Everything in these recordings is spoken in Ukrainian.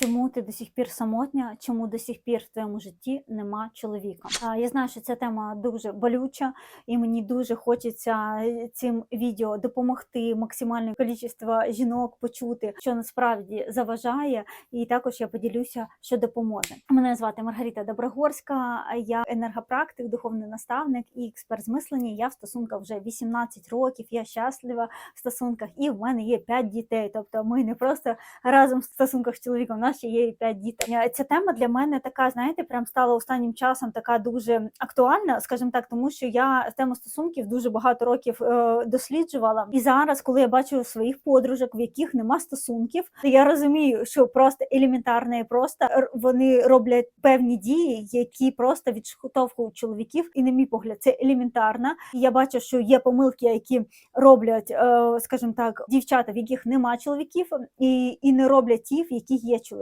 Чому ти до сих пір самотня? Чому до сих пір в твоєму житті нема чоловіка? Я знаю, що ця тема дуже болюча, і мені дуже хочеться е, цим відео допомогти максимальною кількість жінок почути, що насправді заважає, і також я поділюся, що допоможе. Мене звати Маргарита Доброгорська, я енергопрактик, духовний наставник і експерт з мислення. Я в стосунках вже 18 років. Я щаслива в стосунках, і в мене є 5 дітей. Тобто, ми не просто разом в стосунках з чоловіком. Нас ще є і 5 дітей. Ця тема для мене така, знаєте, прям стала останнім часом така дуже актуальна, скажімо так, тому що я тему стосунків дуже багато років е, досліджувала. І зараз, коли я бачу своїх подружок, в яких нема стосунків, то я розумію, що просто елементарно і просто вони роблять певні дії, які просто відштовхують чоловіків. І на мій погляд, це елементарно. І я бачу, що є помилки, які роблять, е, скажімо так, дівчата, в яких нема чоловіків, і, і не роблять ті, в яких є чоловіки.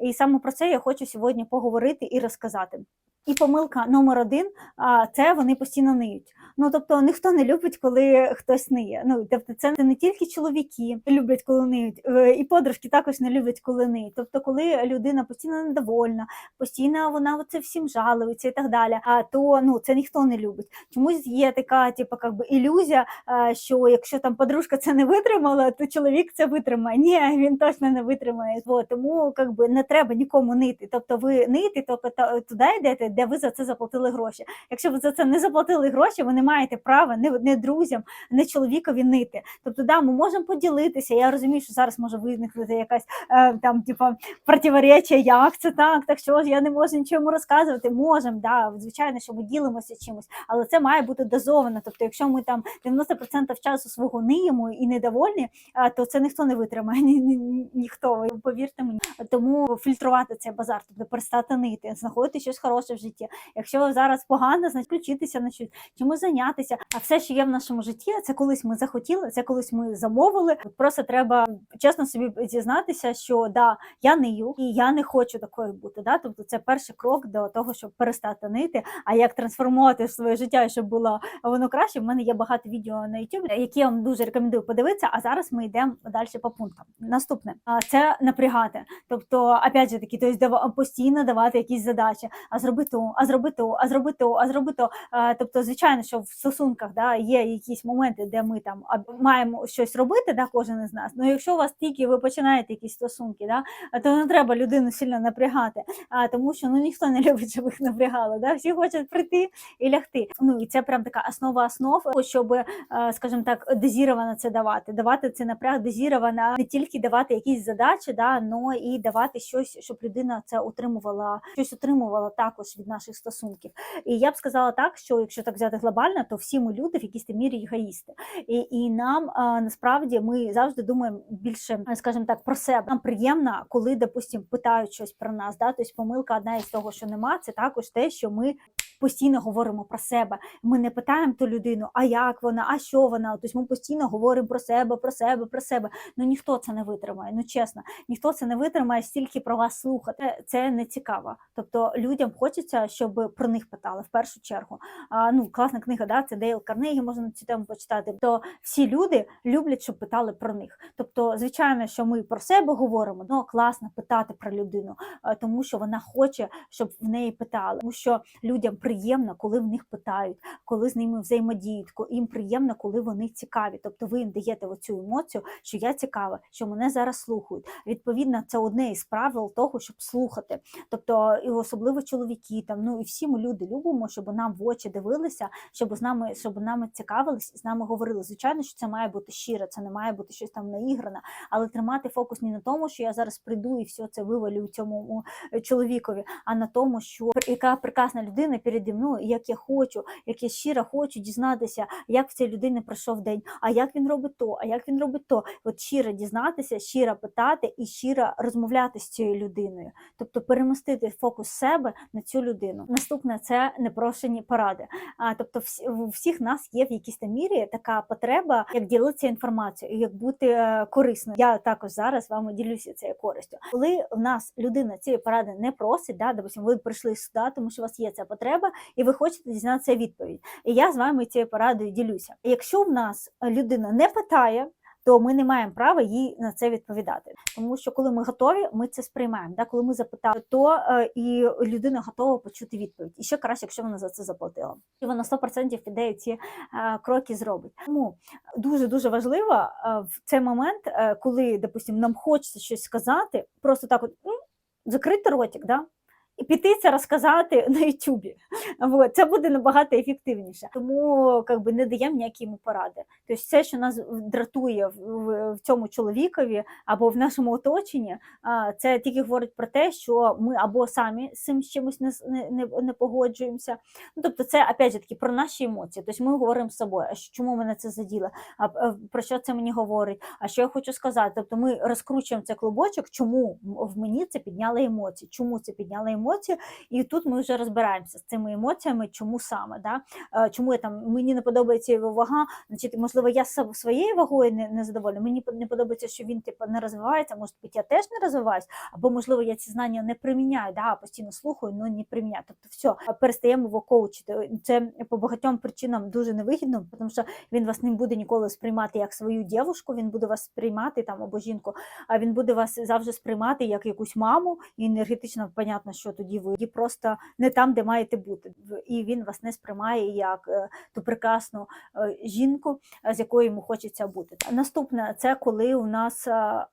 І саме про це я хочу сьогодні поговорити і розказати. І помилка номер один а, це вони постійно ниють. Ну тобто ніхто не любить, коли хтось ниє. Ну тобто, це не тільки чоловіки люблять, коли ниють, е, і подружки також не люблять, коли ниють. Тобто, коли людина постійно недовольна, постійно вона оце всім жалується і так далі. А то ну це ніхто не любить. Чомусь є така, типу, как би ілюзія, що якщо там подружка це не витримала, то чоловік це витримає. Ні, він точно не витримає. Тому как би не треба нікому нити. Тобто, ви нити, тобто туди йдете, де ви за це заплатили гроші. Якщо ви за це не заплатили гроші, ви не маєте права не, не друзям, не чоловікові нити. Тобто, да, ми можемо поділитися. Я розумію, що зараз може виникнути якась е, там, типу, противоречия, як це так, так що ж я не можу нічого йому розказувати. Можемо, да, звичайно, що ми ділимося чимось, але це має бути дозовано. Тобто, якщо ми там 90% часу свого ниємо і недовольні, то це ніхто не витримає, ні, ні, ні- ніхто, повірте мені. Тому фільтрувати цей базар, тобто перестати нити, знаходити щось хороше житті. Якщо зараз погано, значить включитися на щось, чимось зайнятися. А все, що є в нашому житті, це колись ми захотіли, це колись ми замовили. Просто треба чесно собі зізнатися, що да, я нию і я не хочу такою бути. Да? Тобто це перший крок до того, щоб перестати нити. А як трансформувати своє життя, щоб було воно краще? В мене є багато відео на YouTube, які я вам дуже рекомендую подивитися. А зараз ми йдемо далі по пунктам. Наступне це напрягати. Тобто, опять же таки, тобто постійно давати якісь задачі, а зроби то, а зроби то, а зроби то, а зроби то. Тобто, звичайно, що в стосунках да, є якісь моменти, де ми там маємо щось робити, да, кожен із нас. Ну, якщо у вас тільки ви починаєте якісь стосунки, да, то не треба людину сильно напрягати, а, тому що ну ніхто не любить, щоб їх напрягали. Да? Всі хочуть прийти і лягти. Ну і це прям така основа основ, щоб, е, скажімо так, дозіровано це давати. Давати це напряг дозіровано, не тільки давати якісь задачі, да, но і давати щось, щоб людина це отримувала, щось отримувала також наших стосунків. І я б сказала так, що якщо так взяти глобально, то всі ми люди в якійсь мірі егоїсти. І, і нам а, насправді ми завжди думаємо більше, скажімо так, про себе. Нам приємно, коли, допустимо, питають щось про нас. Да? Тобто помилка одна із того, що нема, це також те, що ми. Постійно говоримо про себе. Ми не питаємо ту людину, а як вона, а що вона. Тобто ми постійно говоримо про себе, про себе, про себе. Ну ніхто це не витримає. Ну чесно, ніхто це не витримає стільки про вас слухати. Це не цікаво. Тобто людям хочеться, щоб про них питали в першу чергу. А, ну, класна книга, да, це Дейл Карнегі, можна на цю тему почитати. То всі люди люблять, щоб питали про них. Тобто, звичайно, що ми про себе говоримо, ну класно питати про людину, тому що вона хоче, щоб в неї питали. Тому що людям приємно, коли в них питають, коли з ними взаємодіють, їм приємно, коли вони цікаві. Тобто ви їм даєте оцю емоцію, що я цікава, що мене зараз слухають. Відповідно, це одне із правил того, щоб слухати. Тобто, і особливо чоловіки, там ну і всі ми люди любимо, щоб нам в очі дивилися, щоб з нами, щоб нами цікавились, з нами говорили. Звичайно, що це має бути щиро, це не має бути щось там наігране, але тримати фокус не на тому, що я зараз прийду і все це вивалю цьому е, чоловікові, а на тому, що яка прекрасна людина переді мною, і як я хочу, як я щиро хочу дізнатися, як в цій людини пройшов день, а як він робить то, а як він робить то. От щиро дізнатися, щиро питати і щиро розмовляти з цією людиною, тобто перемістити фокус себе на цю людину. Наступне це непрошені поради. А тобто, у всіх нас є в якійсь мірі така потреба, як ділитися інформацією, як бути е, корисною. Я також зараз вами ділюся цією користю. Коли в нас людина цієї поради не просить, да, допустим, ви прийшли сюди, тому що у вас є ця потреба, і ви хочете дізнатися відповідь. І я з вами цією порадою ділюся. Якщо в нас людина не питає, то ми не маємо права їй на це відповідати. Тому що коли ми готові, ми це сприймаємо. Да? Коли ми запитали, то е, і людина готова почути відповідь. І ще краще, якщо вона за це заплатила. І вона 100% піде ці е, кроки зробить. Тому дуже дуже важливо е, в цей момент, коли, допустим, нам хочеться щось сказати, просто так от закрити ротик, да? Піти це розказати на Ютубі. Вот. Це буде набагато ефективніше. Тому как би, не даємо ніякі йому поради. Тобто все, що нас дратує в, цьому чоловікові або в нашому оточенні, це тільки говорить про те, що ми або самі з цим чимось не, не, не, погоджуємося. Ну, тобто, це опять же таки про наші емоції. Тобто ми говоримо з собою, а чому мене це заділо, а про що це мені говорить, а що я хочу сказати. Тобто ми розкручуємо цей клубочок, чому в мені це підняло емоції, чому це підняло емоції, і тут ми вже розбираємося з цими емоціями, чому саме, да? Е, чому я там мені не подобається його вага, значить, можливо, я своєю вагою не, не задоволена. Мені не подобається, що він типу, не розвивається, може бути, я теж не розвиваюсь, або можливо я ці знання не приміняю, да, постійно слухаю, але не приміняю. Тобто, все, перестаємо його коучити. Це по багатьом причинам дуже невигідно, тому що він вас не буде ніколи сприймати як свою дівушку, він буде вас сприймати там або жінку, а він буде вас завжди сприймати як якусь маму, і енергетично понятно, що тоді ви просто не там, де маєте бути. І він вас не сприймає як е, ту прекрасну е, жінку, е, з якою йому хочеться бути. Наступне це коли у нас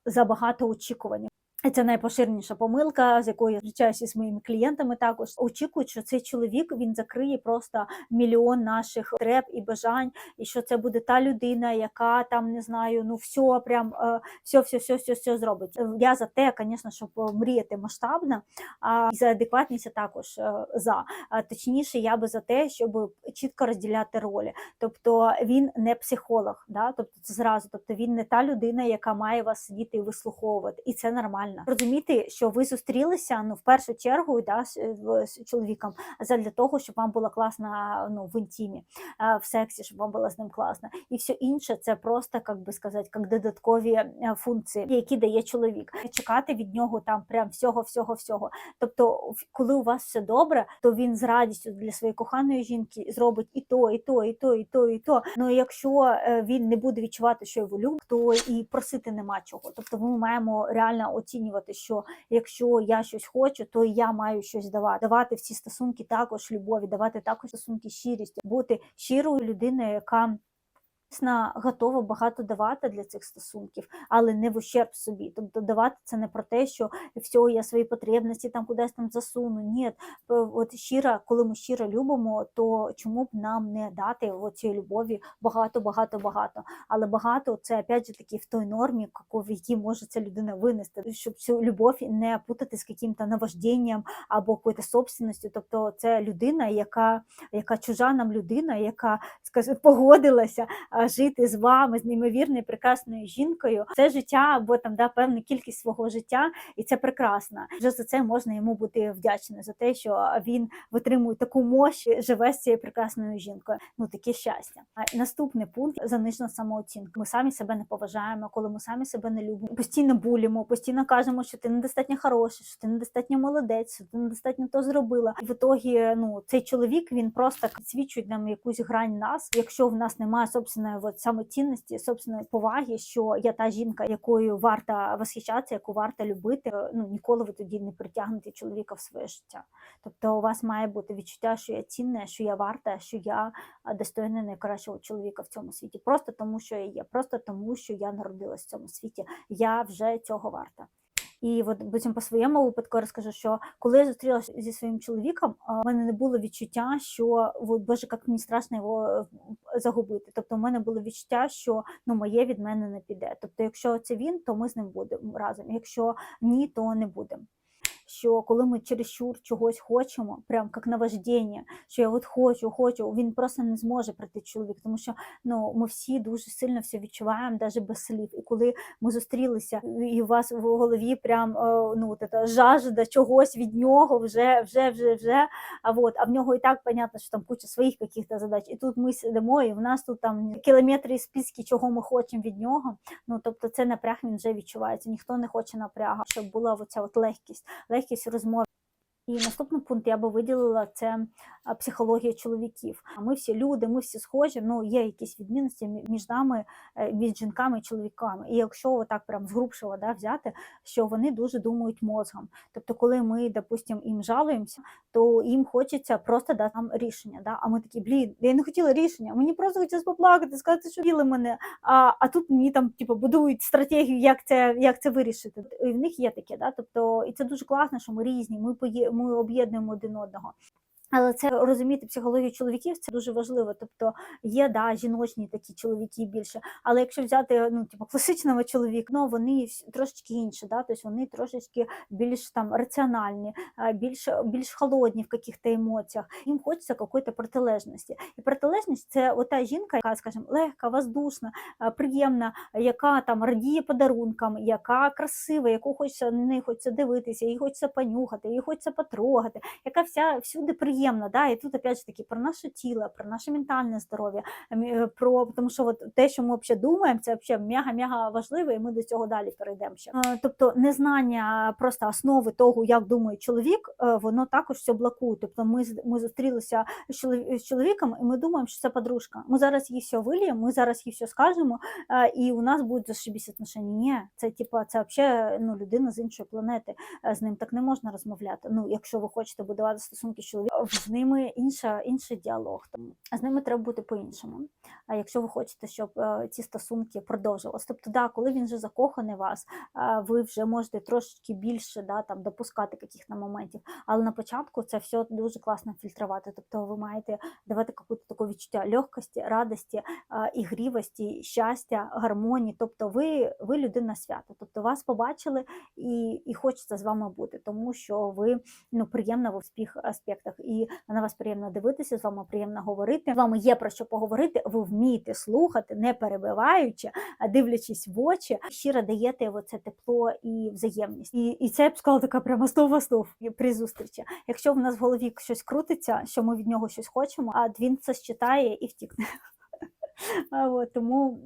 забагато очікувань. Це найпоширеніша помилка, з якою зустрічаюся зі своїми клієнтами. Також очікують, що цей чоловік він закриє просто мільйон наших потреб і бажань, і що це буде та людина, яка там не знаю, ну все прям все, все, все, все, все зробить. Я за те, звісно, щоб е, мріяти масштабно, а за адекватність також е, за. Точніше, я би за те, щоб чітко розділяти ролі. Тобто він не психолог, да? тобто це зразу, тобто він не та людина, яка має вас сидіти і вислуховувати, і це нормально. Розуміти, що ви зустрілися ну в першу чергу да, з, з чоловіком задля того, щоб вам було класно ну, в інтімі, в сексі, щоб вам було з ним класно. І все інше це просто, як би сказати, як додаткові е, функції, які дає чоловік. Чекати від нього там прям всього, всього, всього. Тобто, коли у вас все добре, то він з радістю для своєї коханої жінки зробить і то, і то, і то, і то, і то. Ну якщо е, він не буде відчувати, що його любить, то і просити нема чого. Тобто, ми маємо реально оцінювати, що якщо я щось хочу, то я маю щось давати. Давати в ці стосунки також любові, давати також стосунки щирість, бути щирою людиною, яка дійсно готова багато давати для цих стосунків, але не в ущерб собі. Тобто давати це не про те, що все, я свої потребності там кудись там засуну. Ні, от щиро, коли ми щиро любимо, то чому б нам не дати цієї любові багато, багато, багато. Але багато це опять же таки в той нормі, в якій може ця людина винести, щоб цю любов не путати з яким-то наважденням або якоюсь собственністю. Тобто це людина, яка, яка чужа нам людина, яка скажімо, погодилася жити з вами, з неймовірною прекрасною жінкою, це життя або там да, певну кількість свого життя, і це прекрасно. Вже за це можна йому бути вдячним за те, що він витримує таку мощь, живе з цією прекрасною жінкою. Ну таке щастя. А наступний пункт занижена самооцінка. Ми самі себе не поважаємо, коли ми самі себе не любимо. Постійно булімо, постійно кажемо, що ти недостатньо хороший, що ти недостатньо молодець, що ти недостатньо то зробила. І в ітогі, ну цей чоловік він просто підсвічує нам якусь грань нас. Якщо в нас немає собственної от, самоцінності, собственної поваги, що я та жінка, якою варто восхищатися, яку варто любити. Ну ніколи ви тоді не притягнете чоловіка в своє життя. Тобто у вас має бути відчуття, що я цінна, що я варта, що я достойна найкращого чоловіка в цьому світі. Просто тому, що я є, просто тому, що я народилась в цьому світі. Я вже цього варта. І от потім по своєму випадку розкажу, що коли я зустрілася зі своїм чоловіком, в мене не було відчуття, що от, боже, як мені страшно його е, загубити. Тобто, у мене було відчуття, що ну моє від мене не піде. Тобто, якщо це він, то ми з ним будемо разом. Якщо ні, то не будемо. Що коли ми чересчур чогось хочемо, прям як наваждення, що я от хочу, хочу, він просто не зможе прийти чоловік, тому що ну ми всі дуже сильно все відчуваємо, навіть без слів. І коли ми зустрілися, і у вас в голові прям е, ну от ета жажда чогось від нього, вже, вже, вже, вже. А вот, а в нього і так понятно, що там куча своїх каких-то задач. І тут ми сидимо, і в нас тут там кілометри і списки, чого ми хочемо від нього. Ну тобто, це напряг він вже відчувається. Ніхто не хоче напрягу, щоб була оця от легкість, легкість в розмові. І наступний пункт я би виділила це психологія чоловіків. А Ми всі люди, ми всі схожі. Ну є якісь відмінності між нами, е, між жінками і чоловіками. І якщо отак прям згрубшого да, взяти, що вони дуже думають мозгом. Тобто, коли ми, допустимо, їм жалуємося, то їм хочеться просто дати нам рішення. Да? А ми такі, блін, я не хотіла рішення, мені просто хотілося поплакати, сказати, що віли мене. А, а тут мені там типу, будують стратегію, як це, як це вирішити. І в них є таке, да? тобто, і це дуже класно, що ми різні, ми, поє- ми об'єднуємо один одного. Але це розуміти психологію чоловіків це дуже важливо. Тобто є да, жіночні такі чоловіки більше. Але якщо взяти ну, типу, класичного чоловіка, ну вони трошечки інші, да? тобто вони трошечки більш там раціональні, більш, більш холодні в каких-то емоціях. Їм хочеться якоїсь протилежності. І протилежність це ота жінка, яка, скажімо, легка, воздушна, приємна, яка там радіє подарункам, яка красива, яку хочеться на неї хочеться дивитися, їй хочеться понюхати, їй хочеться потрогати, яка вся всюди приємна. Да? І тут опять ж таки про наше тіло, про наше ментальне здоров'я, ем, е, про тому, що от те, що ми взагалі думаємо, це взагалі мега-мега важливо, і ми до цього далі перейдемо ще. Е, Тобто незнання просто основи того, як думає чоловік, е, воно також все блокує. Тобто ми, ми зустрілися з чолові- чоловіком, і ми думаємо, що це подружка. Ми зараз їй все виліємо, ми зараз їй все скажемо, і у нас будуть зашибісь отношення. Ні, це типа це взагалі ну, людина з іншої планети. З ним так не можна розмовляти. Ну, якщо ви хочете будувати стосунки з чоловіком, з ними інша, інший діалог. З ними треба бути по-іншому. А якщо ви хочете, щоб е, ці стосунки продовжувалися, тобто, да, коли він вже закоханий вас, ви вже можете трошечки більше да, там, допускати каких-то моментів. Але на початку це все дуже класно фільтрувати. Тобто ви маєте давати якусь таку відчуття легкості, радості, а, ігрівості, щастя, гармонії. Тобто ви, ви людина свята. Тобто вас побачили і, і хочеться з вами бути, тому що ви ну, приємна в усіх аспектах. І на вас приємно дивитися, з вами приємно говорити. З вами є про що поговорити. Ви вмієте слухати, не перебиваючи, а дивлячись в очі, щиро даєте оце тепло і взаємність. І, і це я б сказала така прямо стов в основ при зустрічі. Якщо в нас в голові щось крутиться, що ми від нього щось хочемо, а він це считає і втікне. Тому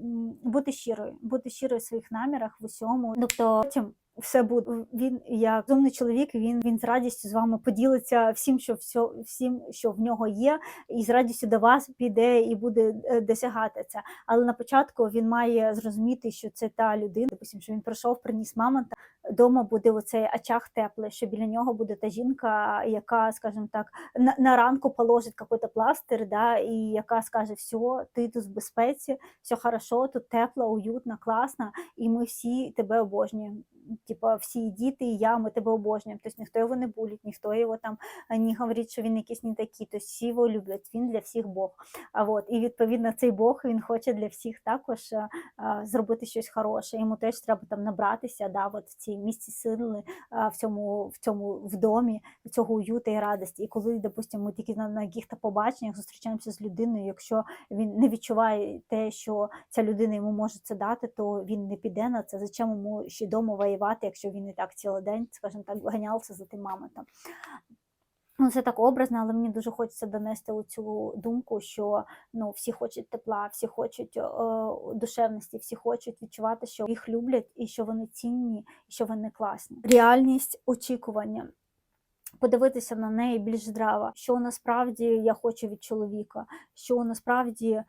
бути щирою, бути щирою в своїх намірах в усьому. Тобто потім все буде. Він як розумний чоловік, він, він з радістю з вами поділиться всім, що все, всім, що в нього є, і з радістю до вас піде і буде е, досягати це. Але на початку він має зрозуміти, що це та людина, допустим, що він прийшов, приніс мамонта, вдома буде оцей очаг теплий, що біля нього буде та жінка, яка, скажімо так, на, на ранку положить какой-то пластир, да, і яка скаже, все, ти тут в безпеці, все хорошо, тут тепло, уютно, класно, і ми всі тебе обожнюємо. Типа всі діти, і я, ми тебе обожнюємо. Тобто ніхто його не булить, ніхто його там не говорить, що він якийсь не такий. Тобто всі його люблять, він для всіх Бог. А от і відповідно цей Бог він хоче для всіх також е, е, зробити щось хороше. Йому теж треба там набратися, да, от в цій місці сили, е, в цьому, в цьому в домі, цього уюта і радості. І коли, допустимо, ми тільки на, на яких-то побаченнях зустрічаємося з людиною, якщо він не відчуває те, що ця людина йому може це дати, то він не піде на це. Зачем йому ще вдома воювати, якщо він і так цілий день, скажімо так, ганявся за тим мамонтом. Ну, це так образно, але мені дуже хочеться донести цю думку, що ну всі хочуть тепла, всі хочуть е, душевності, всі хочуть відчувати, що їх люблять і що вони цінні, і що вони класні. Реальність очікування. Подивитися на неї більш здраво, що насправді я хочу від чоловіка, що насправді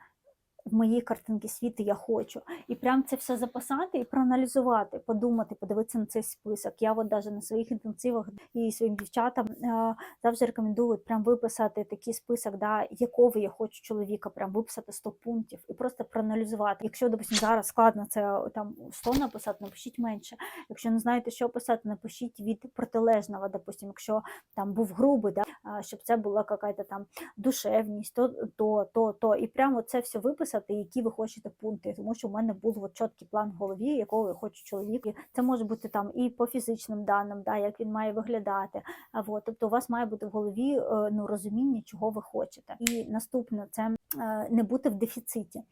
в моїй картинці світу я хочу. І прям це все записати і проаналізувати, подумати, подивитися на цей список. Я от навіть на своїх інтенсивах і своїм дівчатам е, завжди рекомендую прям виписати такий список, да, якого я хочу чоловіка, прям виписати 100 пунктів і просто проаналізувати. Якщо, допустим, зараз складно це там 100 написати, напишіть менше. Якщо не знаєте, що писати, напишіть від протилежного, допустим, якщо там був грубий, да, щоб це була якась там душевність, то, то, то, то. І прямо це все виписати, які ви хочете пункти. Тому що в мене був от чіткий план в голові, якого я хочу чоловік. Це може бути там і по фізичним даним, да, як він має виглядати. От, тобто у вас має бути в голові е, ну, розуміння, чого ви хочете. І наступне це е, не бути в дефіциті.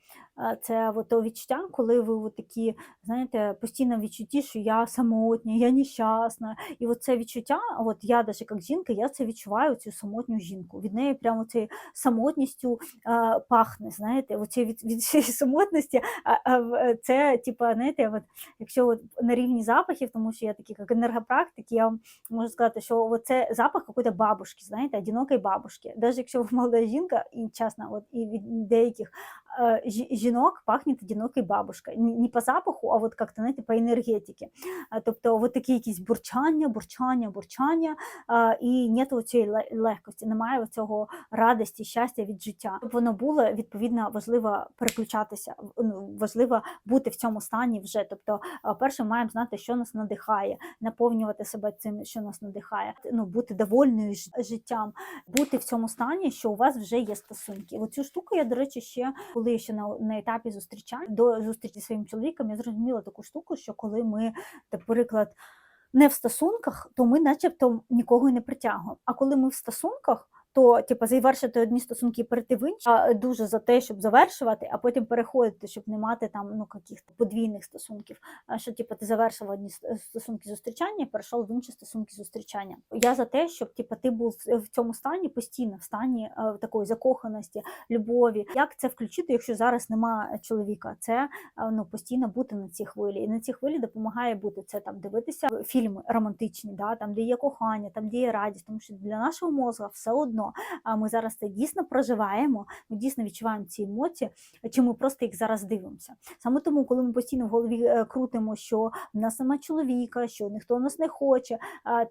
Це от то відчуття, коли ви от такі, знаєте, постійно відчутті, що я самотня, я нещасна. І от це відчуття, от я навіть як жінка, я це відчуваю, цю самотню жінку. Від неї прямо цією самотністю е, пахне, знаєте, оцією від, від самотності, а, а е, це, типа, знаєте, от, якщо от на рівні запахів, тому що я такий як енергопрактик, я можу сказати, що це запах якоїсь бабушки, знаєте, одинокої бабушки. Навіть якщо ви молода жінка, і чесно, от і від деяких е, жі- жінок пахне одинокою бабушкою. Не по запаху, а от як-то, знаєте, по енергетиці. Тобто, от такі якісь бурчання, бурчання, бурчання, і нет цієї легкості, немає цього радості, щастя від життя. Щоб воно було відповідно важливо переключатися, ну, важливо бути в цьому стані вже. Тобто, а, перше, маємо знати, що нас надихає, наповнювати себе цим, що нас надихає, ну бути довольною життям, бути в цьому стані, що у вас вже є стосунки. Оцю штуку я, до речі, ще коли ще на, на етапі зустрічань до зустрічі зі своїм чоловіком, я зрозуміла таку штуку, що коли ми, наприклад, не в стосунках, то ми, начебто, нікого не притягуємо. А коли ми в стосунках, то типу, завершити одні стосунки і перейти в інші, а дуже за те, щоб завершувати, а потім переходити, щоб не мати там ну яких подвійних стосунків. А що типу, ти завершив одні стосунки зустрічання, перейшов в інші стосунки зустрічання. Я за те, щоб типу, ти був в- цьому стані постійно, в стані е, такої закоханості, любові. Як це включити, якщо зараз немає чоловіка? Це е, ну постійно бути на цій хвилі. І на цій хвилі допомагає бути це там дивитися фільми романтичні, да, там де є кохання, там де є радість, тому що для нашого мозга все одно а ми зараз це дійсно проживаємо, ми дійсно відчуваємо ці емоції, чи ми просто їх зараз дивимося. Саме тому, коли ми постійно в голові е, крутимо, що в нас нема чоловіка, що ніхто нас не хоче,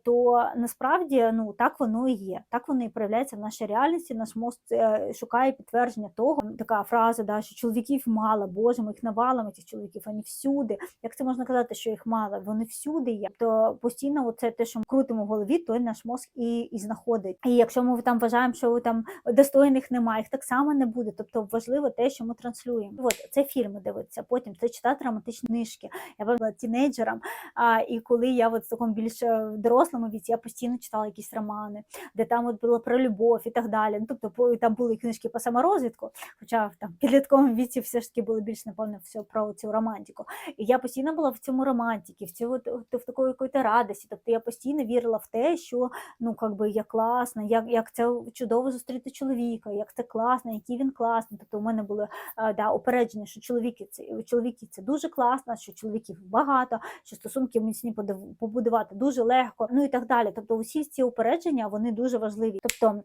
то насправді ну так воно і є. Так воно і проявляється в нашій реальності. Наш мозк е, шукає підтвердження того. Така фраза, да, що чоловіків мало, боже, ми їх навалимо цих чоловіків, вони всюди. Як це можна казати, що їх мало? Вони всюди є. То постійно це те, що ми крутимо в голові, то наш мозк і, і знаходить. І якщо ми там вважаємо, що там достойних немає, їх так само не буде. Тобто важливо те, що ми транслюємо. От це фільми дивитися, потім це читати романтичні книжки. Я була тінейджером, а, і коли я от в такому більш е, дорослому віці, я постійно читала якісь романи, де там от було про любов і так далі. Ну, тобто там були книжки по саморозвитку, хоча там підлітковому віці все ж таки було більш напевно все про цю романтику. І я постійно була в цьому романтиці, в цьому в такої якоїсь радості. Тобто я постійно вірила в те, що ну как би я класна, як, як це чудово зустріти чоловіка, як це класно, який він класний. Тобто у мене були е, да, упередження, що чоловіки це чоловіки це дуже класно, що чоловіків багато, що стосунки міцні побудувати дуже легко, ну і так далі. Тобто, усі ці упередження вони дуже важливі. Тобто.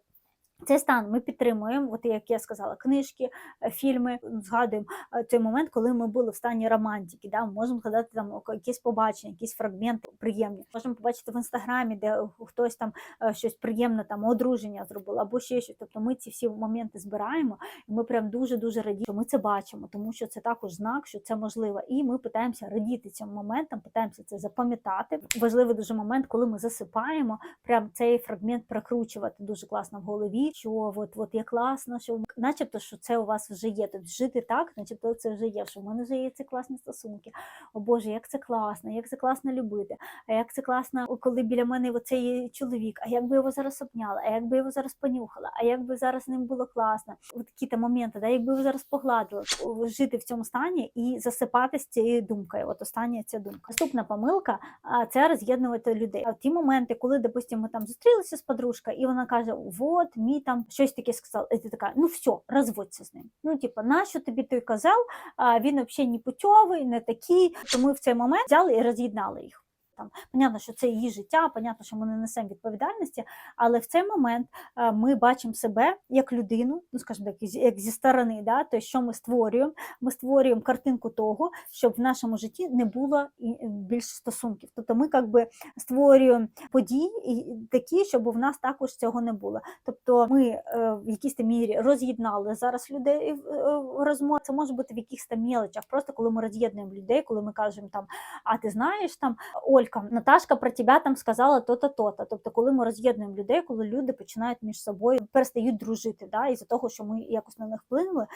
Цей стан ми підтримуємо, от як я сказала, книжки, е, фільми. Згадуємо е, той момент, коли ми були в стані романтики. Да? Можемо згадати там якісь побачення, якісь фрагменти приємні. Можемо побачити в інстаграмі, де хтось там е, щось приємне, там одруження зробило, або ще щось. Тобто ми ці всі моменти збираємо, і ми прям дуже дуже радіємо, що ми це бачимо, тому що це також знак, що це можливо. І ми питаємося радіти цим моментам, питаємося це запам'ятати. Важливий дуже момент, коли ми засипаємо, прям цей фрагмент прокручувати дуже класно в голові. Що от, от як класно, що начебто, що це у вас вже є. Тобто жити так, начебто це вже є. Що в мене вже є ці класні стосунки. О Боже, як це класно, як це класно любити. А як це класно, коли біля мене оцей чоловік, а як би його зараз обняла, а як би його зараз понюхала, а як би зараз ним було класно. От такі там моменти, да, якби його зараз погладила, жити в цьому стані і засипати з цією думкою. От остання ця думка. Наступна помилка це роз'єднувати людей. А ті моменти, коли, допустимо, ми там зустрілися з подружкою, і вона каже: Вот, мій там щось таке сказав. І ти така, ну все, розводься з ним. Ну, типа, нащо тобі той казав? А, він взагалі не путьовий, не такий. Тому в цей момент взяли і роз'єднали їх. Там понятно, що це її життя, понятно, що ми не несемо відповідальності, але в цей момент е, ми бачимо себе як людину, ну скажімо так, як зі сторони, да, то що ми створюємо. Ми створюємо картинку того, щоб в нашому житті не було і більше стосунків. Тобто ми якби створюємо події такі, щоб в нас також цього не було. Тобто ми е, в якійсь там мірі роз'єднали зараз людей в е, розмові. Це може бути в якихось там мелочах. Просто коли ми роз'єднуємо людей, коли ми кажемо там, а ти знаєш там Олька, Наташка про тебе там сказала то-то, то-то. Тобто, коли ми роз'єднуємо людей, коли люди починають між собою перестають дружити, да, із-за того, що ми якось на них вплинули,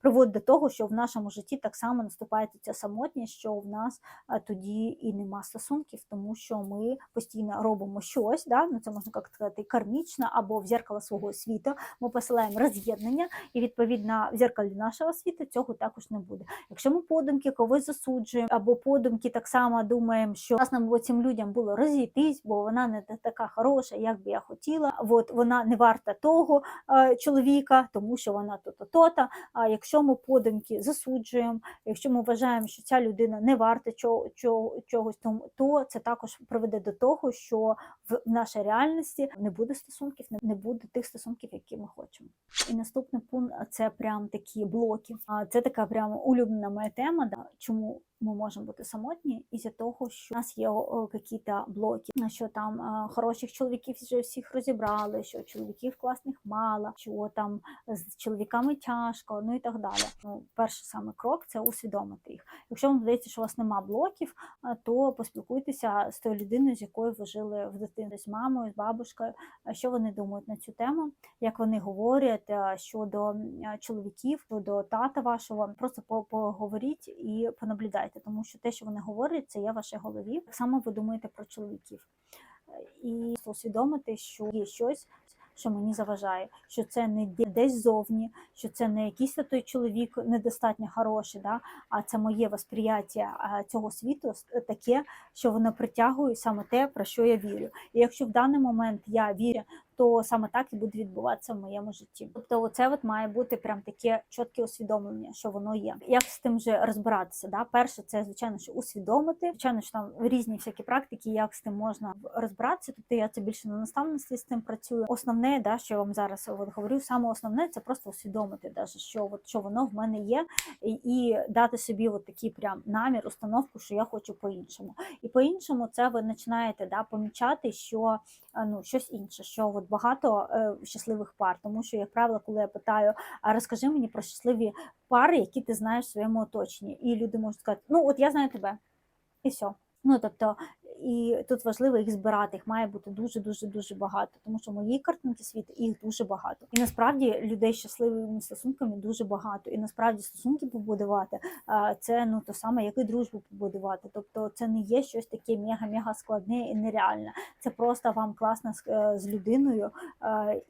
приводить до того, що в нашому житті так само наступає ця самотність, що в нас а, тоді і нема стосунків, тому що ми постійно робимо щось, да, ну це можна як сказати кармічно або в зеркало свого світу. Ми посилаємо роз'єднання, і відповідно в зеркалі нашого світу цього також не буде. Якщо ми подумки когось засуджуємо, або подумки так само думаємо, що нас нам цим людям було розійтись, бо вона не така хороша, як би я хотіла. От вона не варта того е, чоловіка, тому що вона то-то, то-то. А якщо ми подумки засуджуємо, якщо ми вважаємо, що ця людина не варта чого, чого, чогось, то це також приведе до того, що в нашій реальності не буде стосунків, не- не буде тих стосунків, які ми хочемо. І наступний пункт це прям такі блоки. А це така прям улюблена моя тема. Да, чому ми можемо бути самотні, із-за того, що у нас є о, якісь блоки, що там хороших чоловіків вже всіх розібрали, що чоловіків класних мало, що там з чоловіками тяжко, ну і так далі. Ну, перший саме крок це усвідомити їх. Якщо вам здається, що у вас нема блоків, то поспілкуйтеся з тою людиною, з якою ви жили в дитинстві, з мамою, з бабушкою, що вони думають на цю тему, як вони говорять щодо чоловіків, щодо тата вашого. Просто по- поговоріть і понаблюдайте, тому що те, що вони говорять, це є в вашій голові. Так само ви думаєте про чоловіків. Е, І усвідомити, що є щось. Що мені заважає, що це не десь зовні, що це не якийсь той чоловік недостатньо хороший, да? а це моє восприяття цього світу таке, що воно притягує саме те, про що я вірю. І якщо в даний момент я вірю, то саме так і буде відбуватися в моєму житті. Тобто, оце от має бути прям таке чітке усвідомлення, що воно є. Як з тим вже розбиратися? Да? Перше, це звичайно, що усвідомити. Звичайно, що там різні всякі практики, як з тим можна розбиратися. Тобто я це більше на наставництві з тим працюю. Основне, да, що я вам зараз от говорю, саме основне це просто усвідомити, даже, що от що воно в мене є, і, і дати собі от такий прям намір, установку, що я хочу по-іншому. І по-іншому це ви починаєте да, помічати, що ну, щось інше, що от багато е, щасливих пар. Тому що, як правило, коли я питаю, а розкажи мені про щасливі пари, які ти знаєш в своєму оточенні. І люди можуть сказати, ну от я знаю тебе, і все. Ну тобто, і тут важливо їх збирати, їх має бути дуже дуже багато, тому що моєї картинки світу їх дуже багато. І насправді людей щасливими стосунками дуже багато. І насправді стосунки побудувати це ну то саме, як і дружбу побудувати. Тобто, це не є щось таке мега-мега складне і нереальне. Це просто вам класно з, е, людиною,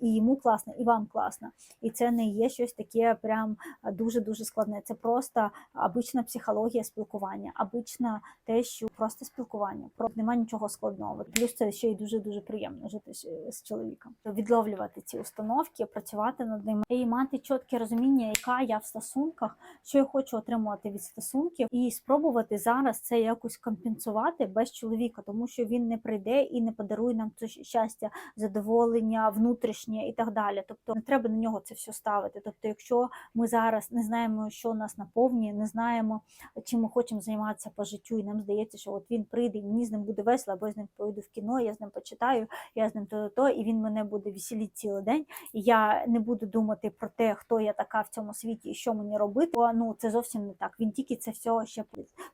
і йому класно, і вам класно. І це не є щось таке прям дуже дуже складне. Це просто обична психологія спілкування, обична те, що просто спілкування. Про нема нічого складного. Плюс це ще й дуже дуже приємно жити з чоловіком. Відловлювати ці установки, працювати над ними і мати чітке розуміння, яка я в стосунках, що я хочу отримувати від стосунків, і спробувати зараз це якось компенсувати без чоловіка, тому що він не прийде і не подарує нам це щастя, задоволення внутрішнє і так далі. Тобто не треба на нього це все ставити. Тобто, якщо ми зараз не знаємо, що нас наповнює, не знаємо, чим ми хочемо займатися по життю, і нам здається, що от він прийде, і мені з ним буде весело, або я з ним поїду в кіно, я з ним почитаю, я з ним то-то, і він мене буде веселити цілий день. І я не буду думати про те, хто я така в цьому світі і що мені робити. Бо ну це зовсім не так. Він тільки це все ще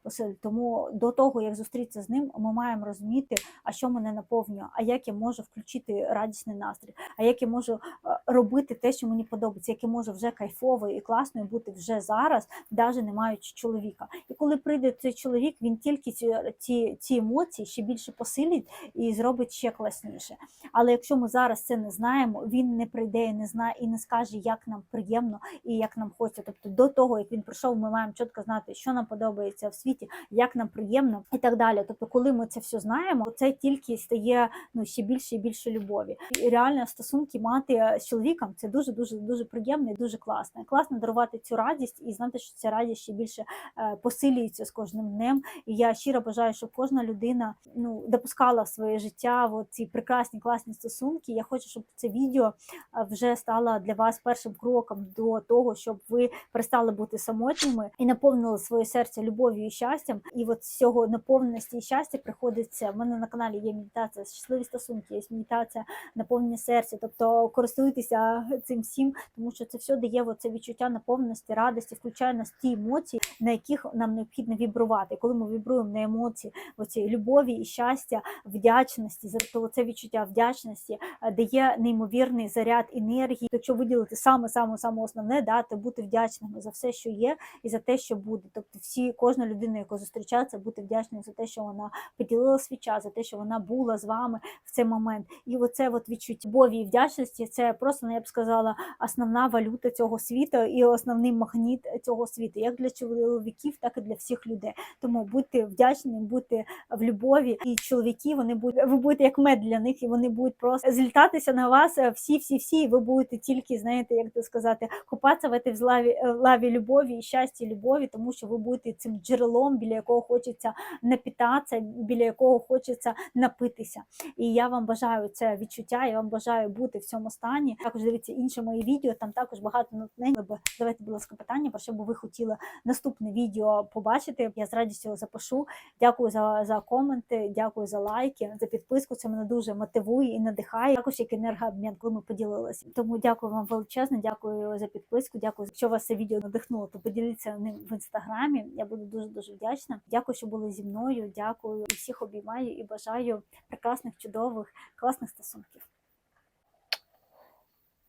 посилить. Тому до того, як зустрітися з ним, ми маємо розуміти, а що мене наповнює, а як я можу включити радісний настрій, а як я можу е, робити те, що мені подобається, як я можу вже кайфовою і класною бути вже зараз, навіть не маючи чоловіка. І коли прийде цей чоловік, він тільки ці, ці, ці емоції ще більше посилить і зробить ще класніше. Але якщо ми зараз це не знаємо, він не прийде і не знає і не скаже, як нам приємно і як нам хочеться. Тобто до того, як він прийшов, ми маємо чітко знати, що нам подобається в світі, як нам приємно і так далі. Тобто, коли ми це все знаємо, це тільки стає ну ще більше і більше любові. І реально стосунки мати з чоловіком це дуже дуже дуже приємно і дуже класно. Класно дарувати цю радість і знати, що ця радість ще більше е, посилюється з кожним днем. І я щиро бажаю, щоб кожна людина ну допускала в своє життя от ці прекрасні класні стосунки. Я хочу, щоб це відео е, вже стало для вас першим кроком до того, щоб ви перестали бути самотніми і наповнили своє серце любов'ю і щастям. І от з цього наповненості і щастя приходиться. В мене на каналі є медитація щасливі стосунки, є медитація наповнення серця. Тобто користуйтеся цим всім, тому що це все дає це відчуття наповненості, радості, включає нас ті емоції, на яких нам необхідно вібрувати. Коли ми вібруємо на емоції оці любові і щастя, вдячності, за то це відчуття вдячності е, дає неймовірний заряд енергії. Якщо виділити саме саме саме основне, да, то бути вдячними за все, що є, і за те, що буде. Тобто, всі кожна людина, яка зустрічається, бути вдячною за те, що вона поділила свій час, за те, що вона була з вами в цей момент. І оце от відчуття любові і вдячності це просто, ну, я б сказала, основна валюта цього світу і основний магніт цього світу, як для чоловіків, так і для всіх людей. Тому будьте вдячними, будьте в любові. Любові, і чоловіки вони будуть ви будете як мед для них, і вони будуть просто злітатися на вас е, всі, всі, всі. І ви будете тільки, знаєте, як то сказати, купатися в этой в лаві, е, лаві любові і щастя, любові, тому що ви будете цим джерелом, біля якого хочеться напітатися, біля якого хочеться напитися. І я вам бажаю це відчуття. Я вам бажаю бути в цьому стані. Також дивіться інші мої відео. Там також багато натхнень. Давайте, будь ласка, питання, про що би ви хотіли наступне відео побачити. Я з радістю запишу. Дякую за, за коменти, дякую за лайки, за підписку. Це мене дуже мотивує і надихає. Також як енергообмін, коли ми поділилися. Тому дякую вам величезно. Дякую за підписку. Дякую, якщо вас це відео надихнуло, то поділіться ним в інстаграмі. Я буду дуже дуже вдячна. Дякую, що були зі мною. Дякую всіх обіймаю і бажаю прекрасних, чудових, класних стосунків.